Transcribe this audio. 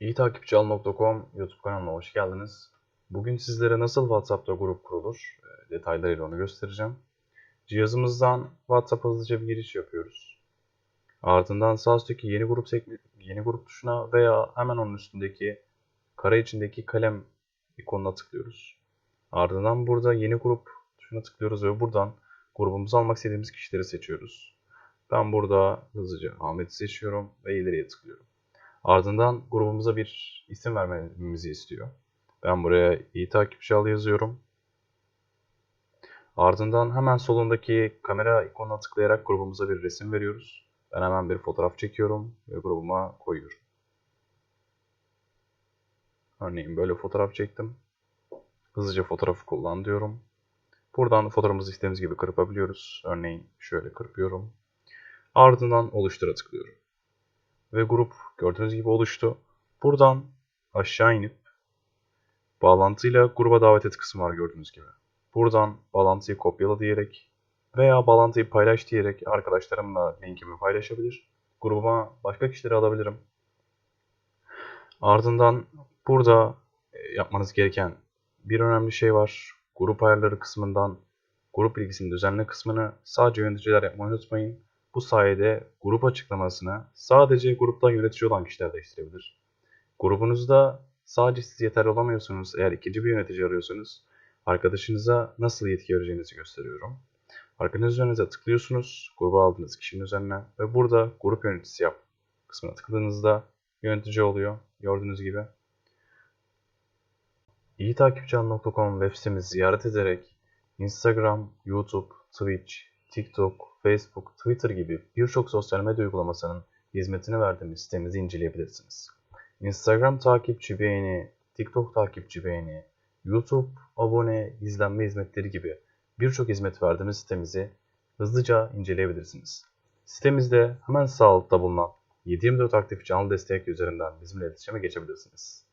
takipçial.com YouTube kanalına hoş geldiniz. Bugün sizlere nasıl WhatsApp'ta grup kurulur e, detaylarıyla onu göstereceğim. Cihazımızdan WhatsApp hızlıca bir giriş yapıyoruz. Ardından sağ üstteki yeni grup yeni grup tuşuna veya hemen onun üstündeki kare içindeki kalem ikonuna tıklıyoruz. Ardından burada yeni grup tuşuna tıklıyoruz ve buradan grubumuzu almak istediğimiz kişileri seçiyoruz. Ben burada hızlıca Ahmet'i seçiyorum ve ileriye tıklıyorum. Ardından grubumuza bir isim vermemizi istiyor. Ben buraya iyi takipçi al yazıyorum. Ardından hemen solundaki kamera ikonuna tıklayarak grubumuza bir resim veriyoruz. Ben hemen bir fotoğraf çekiyorum ve grubuma koyuyorum. Örneğin böyle fotoğraf çektim. Hızlıca fotoğrafı kullan diyorum. Buradan fotoğrafımızı istediğimiz gibi kırpabiliyoruz. Örneğin şöyle kırpıyorum. Ardından oluştura tıklıyorum. Ve grup gördüğünüz gibi oluştu. Buradan aşağı inip bağlantıyla gruba davet et kısmı var gördüğünüz gibi. Buradan bağlantıyı kopyala diyerek veya bağlantıyı paylaş diyerek arkadaşlarımla linkimi paylaşabilir. Grubuma başka kişileri alabilirim. Ardından burada e, yapmanız gereken bir önemli şey var. Grup ayarları kısmından grup bilgisini düzenle kısmını sadece yöneticiler yapmayı unutmayın. Bu sayede grup açıklamasını sadece gruptan yönetici olan kişiler değiştirebilir. Grubunuzda sadece siz yeterli olamıyorsunuz. Eğer ikinci bir yönetici arıyorsanız arkadaşınıza nasıl yetki vereceğinizi gösteriyorum. Arkadaşınız üzerinize tıklıyorsunuz. Gruba aldığınız kişinin üzerine ve burada grup yöneticisi yap kısmına tıkladığınızda yönetici oluyor. Gördüğünüz gibi. İyi takipçi.com web sitemizi ziyaret ederek Instagram, YouTube, Twitch, TikTok, Facebook, Twitter gibi birçok sosyal medya uygulamasının hizmetini verdiğimiz sitemizi inceleyebilirsiniz. Instagram takipçi beğeni, TikTok takipçi beğeni, YouTube abone, izlenme hizmetleri gibi birçok hizmet verdiğimiz sitemizi hızlıca inceleyebilirsiniz. Sitemizde hemen sağ altta bulunan 7/24 aktif canlı destek üzerinden bizimle iletişime geçebilirsiniz.